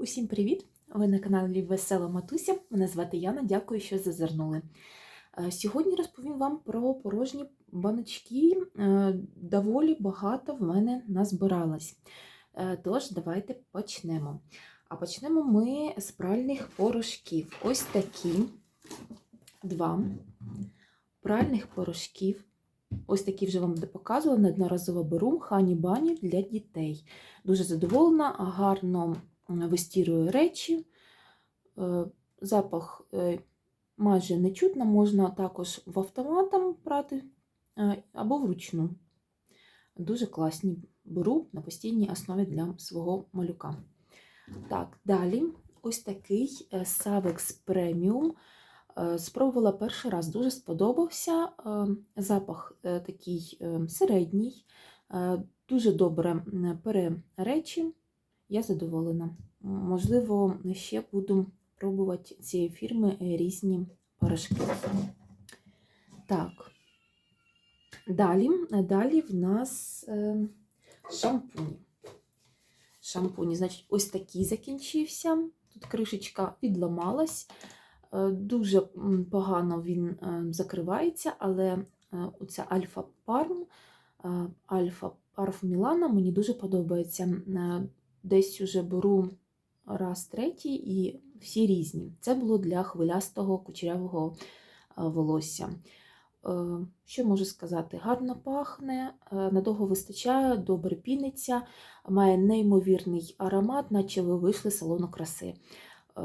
Усім привіт! Ви на каналі Весела Матуся. Мене звати Яна. Дякую, що зазирнули. Е, Сьогодні розповім вам про порожні баночки. Е, Доволі багато в мене назбиралось. Е, Тож, давайте почнемо. А почнемо ми з пральних порошків. Ось такі два пральних порошків. Ось такі вже вам показувала, неодноразово беру хані бані для дітей. Дуже задоволена, гарно вистірює речі. Е, Запах е, майже не чутно, можна також в автоматом прати е, або вручну. Дуже класні беру на постійній основі для свого малюка. Так, далі ось такий Savex Premium. Спробувала перший раз, дуже сподобався. Запах такий середній, дуже добре пере. Я задоволена. Можливо, ще буду пробувати цієї фірми різні порошки. Так, далі, далі в нас шампунь. Шампунь, значить, ось такий закінчився. Тут кришечка відламалась. Дуже погано він закривається, але оця Альфа Парм, Альфа Парф Мілана мені дуже подобається. Десь уже беру раз третій і всі різні. Це було для хвилястого кучерявого волосся. Що можу сказати? Гарно пахне, надовго вистачає, добре піниться, має неймовірний аромат, наче ви вийшли з салону краси.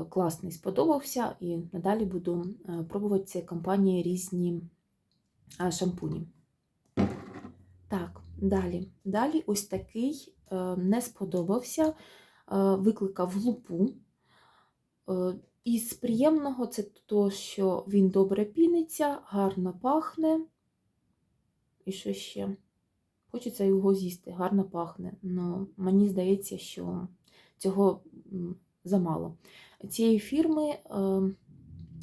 Класний, сподобався, і надалі буду пробувати цієї компанії різні шампуні. Так, далі. Далі ось такий не сподобався, викликав лупу. Із приємного це то, що він добре піниться, гарно пахне. І що ще? Хочеться його з'їсти, гарно пахне. Но мені здається, що цього замало. Цієї фірми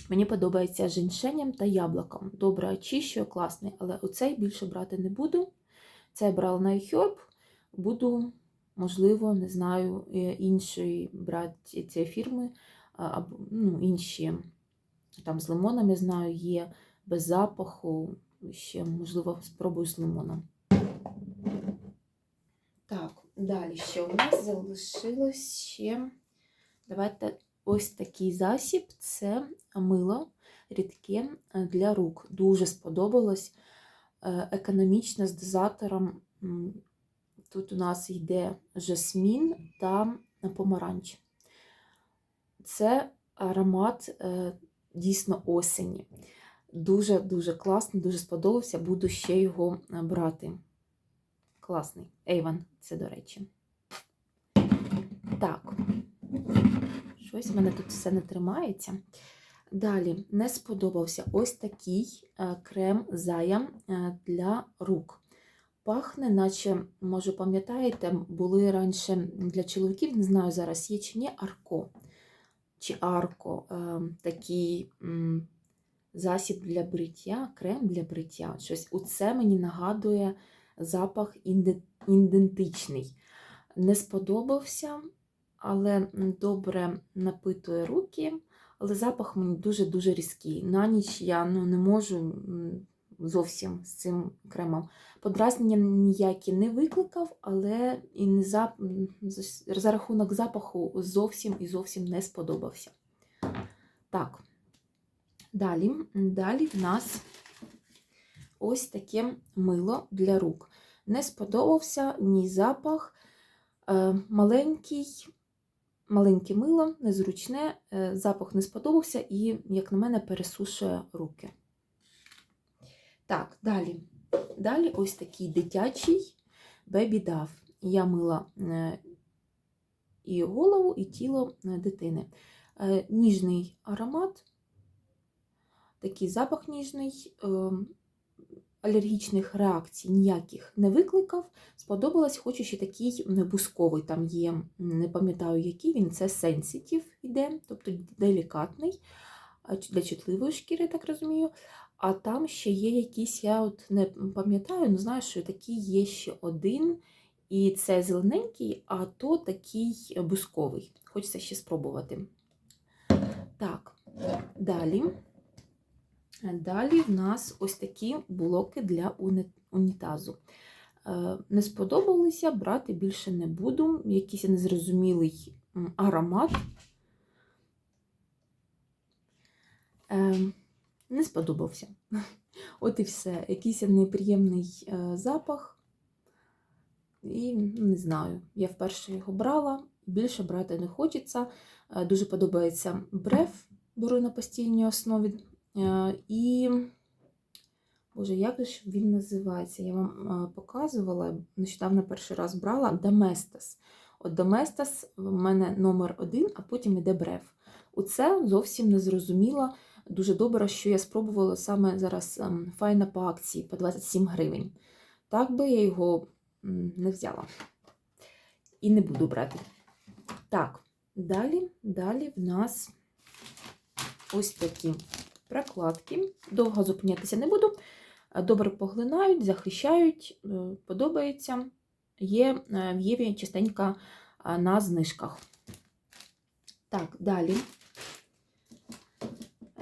мені подобається женьшенем та яблуком. Добре очищує, класний, але оцей більше брати не буду. Це я брала на iHerb, буду, можливо, не знаю, іншої брати цієї фірми, або ну, інші там з лимонами знаю, є без запаху. Ще, можливо, спробую з лимоном. Так, далі що у нас залишилось ще. Давайте ось такий засіб це мило рідке для рук. Дуже сподобалось. Економічно з дозатором. Тут у нас йде жасмін та помаранч. Це аромат дійсно осені. Дуже-дуже класний, дуже сподобався, буду ще його брати. Класний. Ейван, це до речі. Так, щось в мене тут все не тримається. Далі не сподобався ось такий крем Зая для рук. Пахне, наче, може, пам'ятаєте, були раніше для чоловіків, не знаю, зараз є чи ні, арко чи арко, такий засіб для бриття, крем для бриття. Щось Оце мені нагадує запах ідентичний. Не сподобався, але добре напитує руки, але запах мені дуже-дуже різкий. На ніч я ну, не можу зовсім з цим кремом. Подразнення ніякі не викликав, але і не за, за рахунок запаху зовсім і зовсім не сподобався. Так, далі, далі в нас ось таке мило для рук. Не сподобався ні запах, е, маленький. Маленьке мило, незручне, запах не сподобався і, як на мене, пересушує руки. Так, далі. Далі ось такий дитячий Dove. Я мила і голову, і тіло дитини. Ніжний аромат, такий запах ніжний, алергічних реакцій ніяких не викликав. Сподобалось, хочу ще такий бусковий, там є, не пам'ятаю, який він, це Sensitive іде, тобто делікатний, для чутливої шкіри, так розумію. А там ще є якісь, я от не пам'ятаю, але знаю, що такий є ще один І це зелененький, а то такий бусковий. Хочеться ще спробувати. Так, далі. Далі в нас ось такі блоки для унітазу. Е, Не сподобалися, брати більше не буду. Якийсь незрозумілий аромат. Не сподобався. От і все. Якийсь неприємний е, запах. І ну, не знаю, я вперше його брала, більше брати не хочеться. Е, Дуже подобається бреф, беру на постійній основі. Е, І, боже, як ж він називається? Я вам показувала, нещодавно перший раз брала Доместос. От Доместос в мене номер один, а потім іде бреф. Оце зовсім не зрозуміла. Дуже добре, що я спробувала саме зараз ем, файна по акції по 27 гривень. Так би я його не взяла. І не буду брати. Так, далі, далі в нас ось такі прокладки. Довго зупинятися не буду. Добре поглинають, захищають, е, подобається. Є е, в Єві частенько е, на знижках. Так, далі.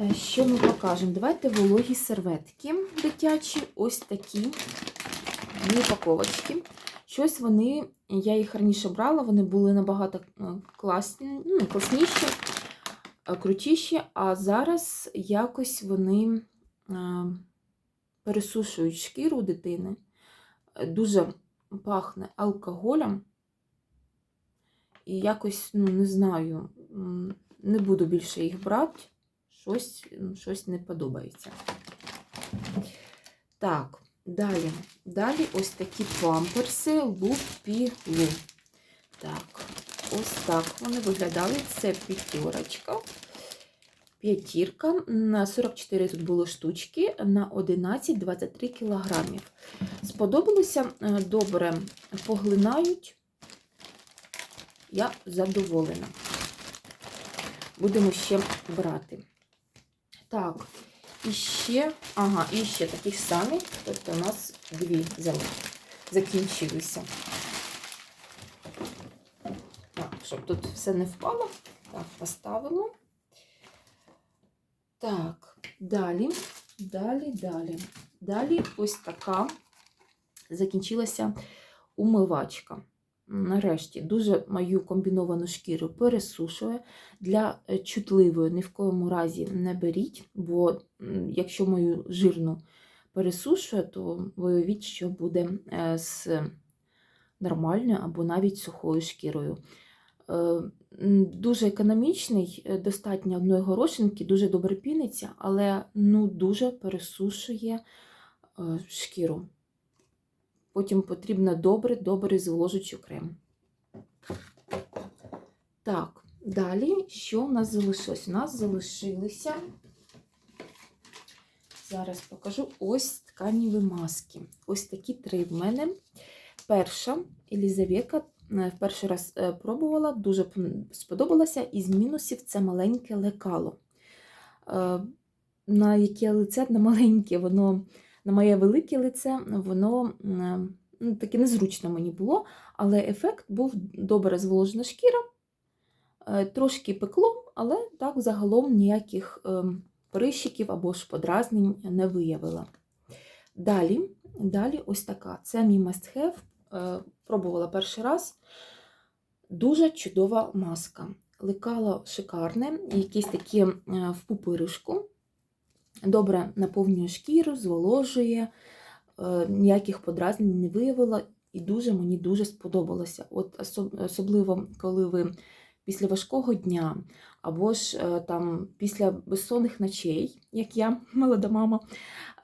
Е, Що ми покажемо? Давайте вологі серветки дитячі, ось такі дві упаковочки. Щось вони, я їх раніше брала, вони були набагато е, класні, ну, класніші, е, крутіші, а зараз якось вони пересушують шкіру дитини. Дуже пахне алкоголем. І якось, ну, не знаю, не буду більше їх брати. Щось, щось не подобається. Так, далі. Далі ось такі памперси Лупілу. Так, ось так вони виглядали. Це п'ятерочка. П'ятірка. На 44 тут було штучки, на 11-23 кілограмів. Сподобалося е, добре поглинають. Я задоволена. Будемо ще брати. Так, і ще, ага, і ще такі ж самі. Тобто у нас дві закінчилися. Так, щоб тут все не впало. Так, поставимо. Так, далі, далі, далі. Далі ось така закінчилася умивачка. Нарешті дуже мою комбіновану шкіру пересушує. Для е, чутливої ні в коєму разі не беріть, бо якщо мою жирну пересушує, то виявіть, що буде е, з нормальною або навіть сухою шкірою. Е, Дуже економічний, достатньо одної горошинки, дуже добре піниться, але ну, дуже пересушує шкіру. Потім потрібно добре, добре зволожуючий крем. Так, далі, що у нас залишилось? У нас залишилися, зараз покажу ось тканіві маски. Ось такі три в мене. Перша Елізавека, е, в перший раз е, пробувала, дуже сподобалася. Із мінусів це маленьке лекало. Е, На яке лице на маленьке, воно на моє велике лице, воно ну, таке незручно мені було, але ефект був добре зволожена шкіра, е, трошки пекло, але так загалом ніяких ем, прищиків або ж подразнень не виявила. Далі, далі ось така. Це мій must have. е, Пробувала перший раз. Дуже чудова маска. Лекало шикарне, якісь такі е, в пупиришку. Добре наповнює шкіру, зволожує, е, ніяких подразнень не виявила, і дуже мені дуже сподобалося. От особливо, коли ви після важкого дня, або ж е, там після безсонних ночей, як я, молода мама,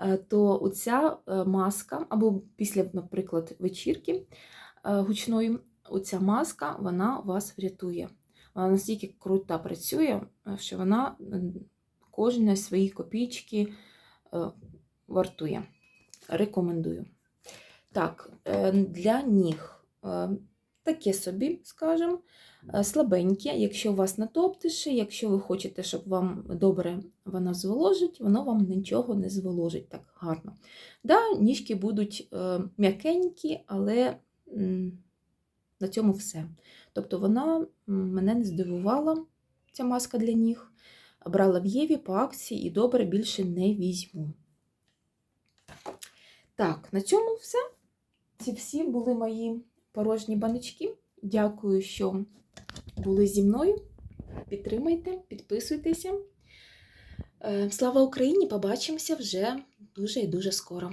е, то оця маска, або після, наприклад, вечірки гучної, оця маска вона вас врятує. Вона настільки круто працює, що вона м, кожної свої копійки е, вартує. Рекомендую. Так, е, для ніг е, таке собі, скажімо, слабеньке, якщо у вас натоптише, якщо ви хочете, щоб вам добре вона зволожить, воно вам нічого не зволожить так гарно. Да, ніжки будуть м'якенькі, але на цьому все. Тобто вона мене не здивувала, ця маска для ніг. Брала в Єві по акції і добре більше не візьму. Так, на цьому все. Ці всі були мої порожні баночки. Дякую, що були зі мною. Підтримайте, підписуйтеся. Е, Слава Україні! Побачимося вже дуже і дуже скоро.